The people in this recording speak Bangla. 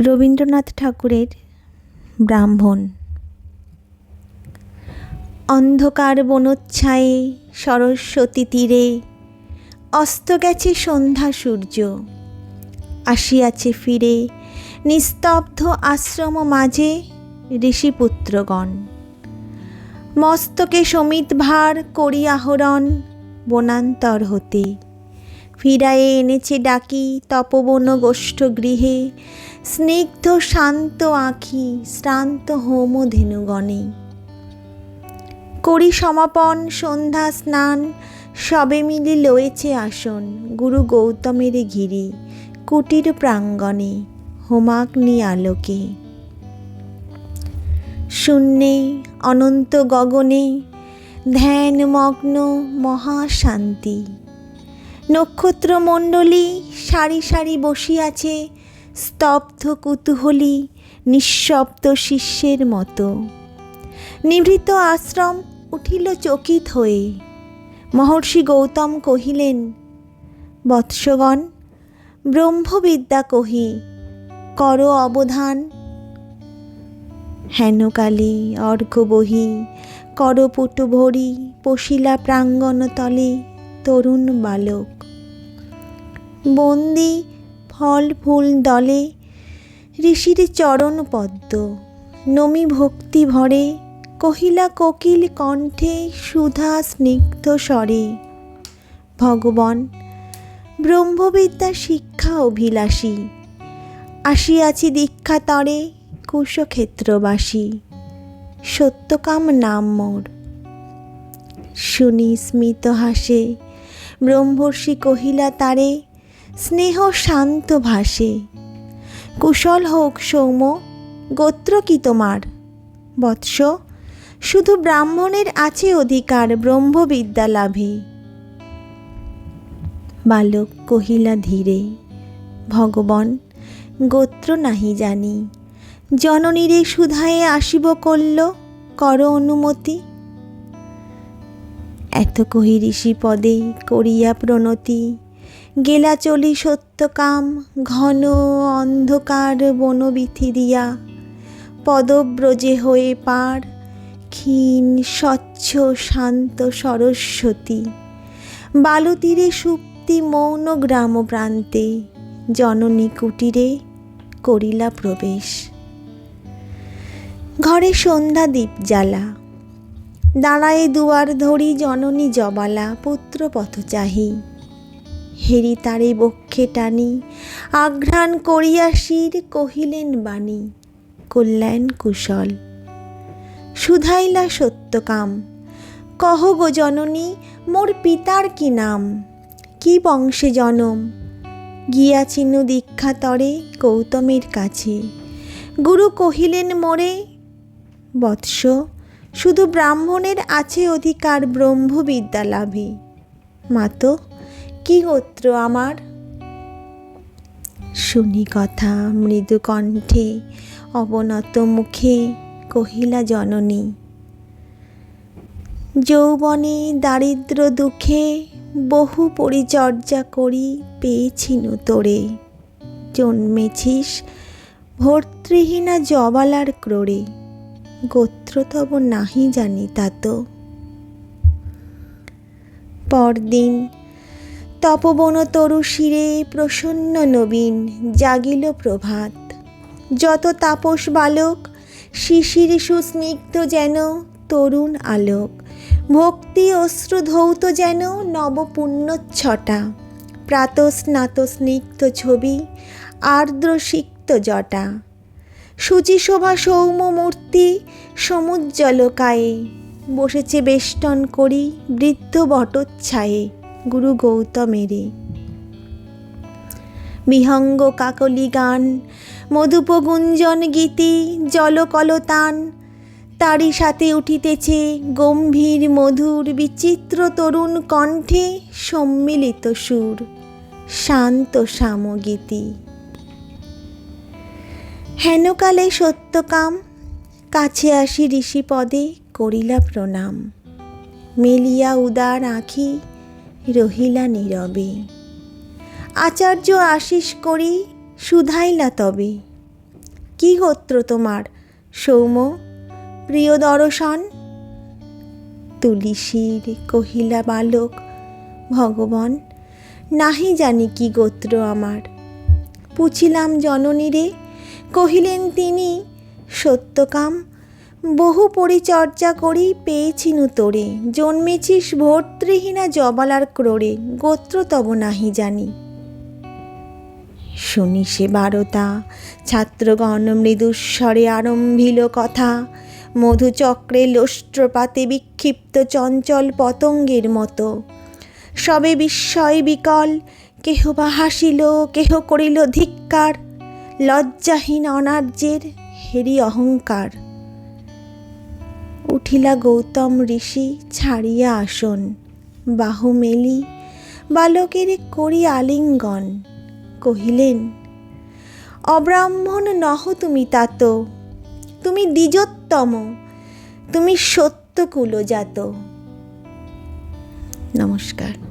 রবীন্দ্রনাথ ঠাকুরের ব্রাহ্মণ। অন্ধকার বনোচ্ছায়ে সরস্বতী তীরে অস্ত গেছে সন্ধ্যা সূর্য। আসিয়াছে ফিরে নিস্তব্ধ আশ্রম মাঝে ঋষিপুত্রগণ। মস্তকে সমিত ভার করি আহরণ বনান্তর হতে। ফিরায়ে এনেছে ডাকি তপবন গোষ্ঠ গৃহে। স্নিগ্ধ শান্ত আঁখি, শ্রান্ত হোম ধেনুগণে। করি সমাপন, সন্ধ্যা স্নান, সবে মিলে লয়েছে আসন, গুরু গৌতমের ঘিরে, কুটির প্রাঙ্গণে, হোমাগ্নি আলোকে। শূন্যে, অনন্ত গগনে ধ্যানমগ্ন মহাশান্তি নক্ষত্রমণ্ডলী সারি সারি বসিয়াছে, স্তব্ধ কুতূহলী নিঃশব্দ শিষ্যের মতো। নিভৃত আশ্রম উঠিল চকিত হয়ে। মহর্ষি গৌতম কহিলেন, বৎসগণ, ব্রহ্মবিদ্যা কহি, কর অবধান। হেনকালে অর্ঘ বহি করপুটু ভরি পশিলা প্রাঙ্গণ তলে তরুণ বালক। বন্দি ফল ফুল দলে, ঋষির চরণ পদ্ম, নমি ভক্তি ভরে, কহিলা কোকিল কণ্ঠে সুধা স্নিগ্ধ স্বরে, ভগবান, ব্রহ্মবিদ্যা শিক্ষা অভিলাষী, আসিয়াছি দীক্ষা তরে কুশক্ষেত্রবাসী, সত্যকাম নাম মোর। শুনি স্মিত হাসে ব্রহ্মর্ষি কহিলা, তারে, স্নেহ শান্ত ভাসে। কুশল হোক সৌম্য, গোত্র কি তোমার? বৎস, শুধু ব্রাহ্মণের আছে অধিকার, ব্রহ্মবিদ্যা লাভে। বালক কহিলা, ধীরে, ভগবান, গোত্র নাহি জানি। জননীরে সুধায়ে আসিব করল কর অনুমতি। এত কহি ঋষি পদে করিয়া প্রণতি। গেলা চলি সত্যকাম ঘন অন্ধকার বনবিথি দিয়া। পদব্রজে হয়ে পার, ক্ষীণ, স্বচ্ছ, শান্ত সরস্বতী। বালুতীরে সুপ্তি মৌন গ্রাম প্রান্তে, জননী কুটিরে করিলা প্রবেশ। ঘরে সন্ধ্যা দ্বীপ জ্বালা দাঁড়ায় দুয়ার ধরি জননী জবালা, পুত্র পথ চাহি। হেরি তারে বক্ষে টানি, আঘ্রাণ করিয়া শির কহিলেন বাণী, কল্যাণ কুশল। সুধাইলা সত্যকাম কহ গো জননী, মোর পিতার কি নাম? কি বংশে জনম? গিয়াছিনু দীক্ষা তরে গৌতমের কাছে। গুরু কহিলেন, মোরে, বৎস শুধু ব্রাহ্মণের আছে অধিকার ব্রহ্মবিদ্যা লাভে মাতো কি গোত্র আমার? শুনি কথা মৃদু কণ্ঠে, অবনত মুখে কহিলা জননী। যৌবনে দারিদ্র দুঃখে বহু পরিচর্যা করি পেয়েছিনু তোরে। জন্মেছিস ভর্তৃহীনা জবালার ক্রোড়ে। গোত্র তব নাহি জানি তাত পরদিন তপবন তরু শিরে প্রসন্ন নবীন জাগিল প্রভাত। যত তাপস বালক, শিশির সুস্নিগ্ধ যেন তরুণ আলোক। ভক্তি অশ্রু ধৌত যেন নবপুণ্যচ্ছটা প্রাত স্নাত স্নিগ্ধ ছবি আর্দ্র সিক্ত জটা। শুচিশোভা সৌম্য মূর্তি সমুজ্জ্বলকায়ে। বসেছে বেষ্টন করি বৃদ্ধ বটচ্ছায়ে গুরু গৌতমেরে। বিহঙ্গ কাকলি গান মধুপগুঞ্জন গীতি, জলকলতান, তারই সাথে উঠিতেছে গম্ভীর মধুর বিচিত্র তরুণ কণ্ঠে সম্মিলিত সুর, শান্ত সামগীতি। হেনকালে সত্যকাম, কাছে আসি ঋষিপদে করিলা প্রণাম। মেলিয়া উদার আঁখি রহিলা নীরবে। আচার্য আশিস করি শুধাইলা তবে। কি গোত্র তোমার সৌম প্রিয় দর্শন? তুলিসীর কহিলা বালক, ভগবান, নাহি জানি কি গোত্র আমার। পুছিলাম জননীরে কহিলেন তিনি সত্যকাম বহু পরিচর্যা করি পেয়েছিনু তোরে। জন্মেছিস ভর্তৃহীনা জবালার ক্রোড়ে। গোত্র তব নাহি জানি। শুনি সে বারতা, ছাত্রগণ মৃদুস্বরে আরম্ভিল কথা। মধুচক্রে লোষ্ট্রপাতে বিক্ষিপ্ত চঞ্চল পতঙ্গের মতো। সবে বিস্ময় বিকল, কেহ বা হাসিল, কেহ করিল ধিক্কার। লজ্জাহীন অনার্যের হেরি অহংকার। উঠিলা গৌতম ঋষি ছাড়িয়া আসন বাহু মেলি বালকের করি আলিঙ্গন, কহিলেন, অব্রাহ্মণ নহ তুমি তাত, তুমি দ্বিজোত্তম, তুমি সত্যকুলজাত। নমস্কার।